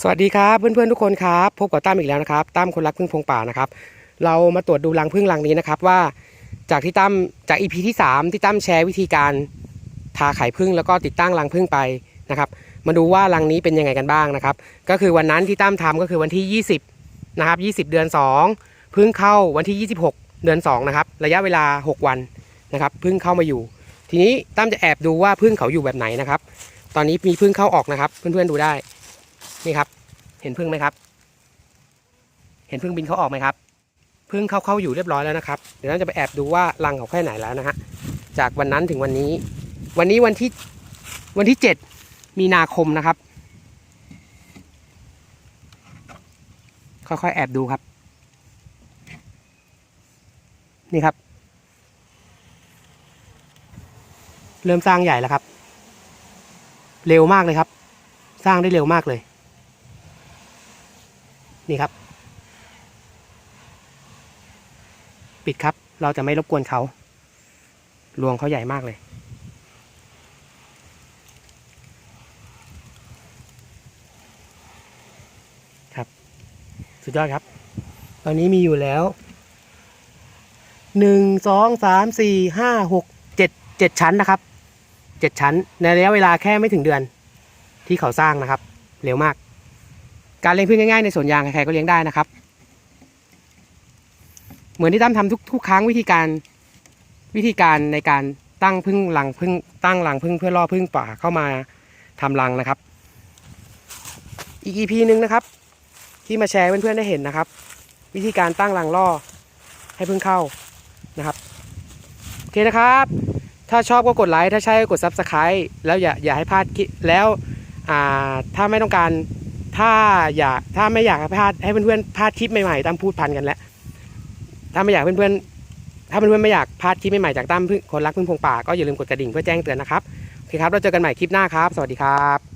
สวัสดีครับเพื่อนๆทุกคนครับพบกับตั้มอีกแล้วนะครับตั้มคนรักพึ่งพงป่านะครับ เรามาตรวจดูรังพึ่งรังนี้นะครับว่าจากที่ตั้มจากอีพีที่ 3 ที่ตั้มแชร์วิธีการทาไข่พึ่งแล้วก็ติดตั้งรังพึ่งไปนะครับ มาดูว่ารังนี้เป็นยังไงกันบ้างนะครับ ก็คือวันนั้นที่ตั้มทำก็คือวันที่ 20นะครับ20 เดือน 2 พึ่งเข้าวันที่ 26 เดือน2นะครับระยะเวลา 6 วันนะครับพึ่งเข้ามาอยู่ ทีนี้ตั้มจะแอบดูว่าพึ่งเขาอยู่แบบไหนนะครับ ตอนนี้มีพึ่งเข้าออกนะครับ เพื่อนๆดูได้ นี่ครับ เห็นพึ่งไหมครับ เห็นพึ่งบินเขาออกไหมครับพึ่งเข้าเข้าอยู่เรียบร้อยแล้วนะครับ เดี๋ยวเราจะไปแอบดูว่ารังเขาแค่ไหนแล้วนะฮะ จากวันนั้นถึงวันนี้ วันนี้วันที่วันที่เจ็ดมีนาคมนะครับ ค่อยๆแอบดูครับ นี่ครับ เริ่มสร้างใหญ่แล้วครับ เร็วมากเลยครับ สร้างได้เร็วมากเลย นี่ครับ ปิดครับ เราจะไม่รบกวนเขารวงเขาใหญ่มากเลย ครับ สุดยอดครับ ตอนนี้มีอยู่แล้วหนึ่งสองสามสี่ห้าหกเจ็ดเจ็ดชั้นนะครับเจ็ดชั้น ในระยะเวลาแค่ไม่ถึงเดือนที่เขาสร้างนะครับ เร็วมาก การเลี้ยงพึ่งง่ายๆในสวนยางใครๆก็เลี้ยงได้นะครับ เหมือนที่ตั้มทำทุกทุกครั้งวิธีการวิธีการในการตั้งพึ่งรังพึ่งตั้งรังพึ่งเพื่อล่อพึ่งป่าเข้ามาทำรังนะครับ อีก EP หนึ่งนะครับ ที่มาแชร์เพื่อนๆได้เห็นนะครับ วิธีการตั้งรังล่อให้พึ่งเข้านะครับโอเคนะครับ ถ้าชอบก็กดไลค์ถ้าใช่ก็กด Subscribe แล้วอย่าอย่าให้พลาดคลิปแล้วถ้าไม่ต้องการ ถ้าอยากถ้าไม่อยากพลาดให้เพื่อนๆพลาดคลิปใหม่ๆตั้มพูดพันกันแล้ว ถ้าไม่อยากเพื่อนๆถ้าเพื่อนๆไม่อยากพลาดคลิปใหม่ๆจากตั้มพึ่งคนรักพึ่งพงป่าก็อย่าลืมกดกระดิ่งเพื่อแจ้งเตือนนะครับโอเคครับเราเจอกันใหม่คลิปหน้าครับ สวัสดีครับ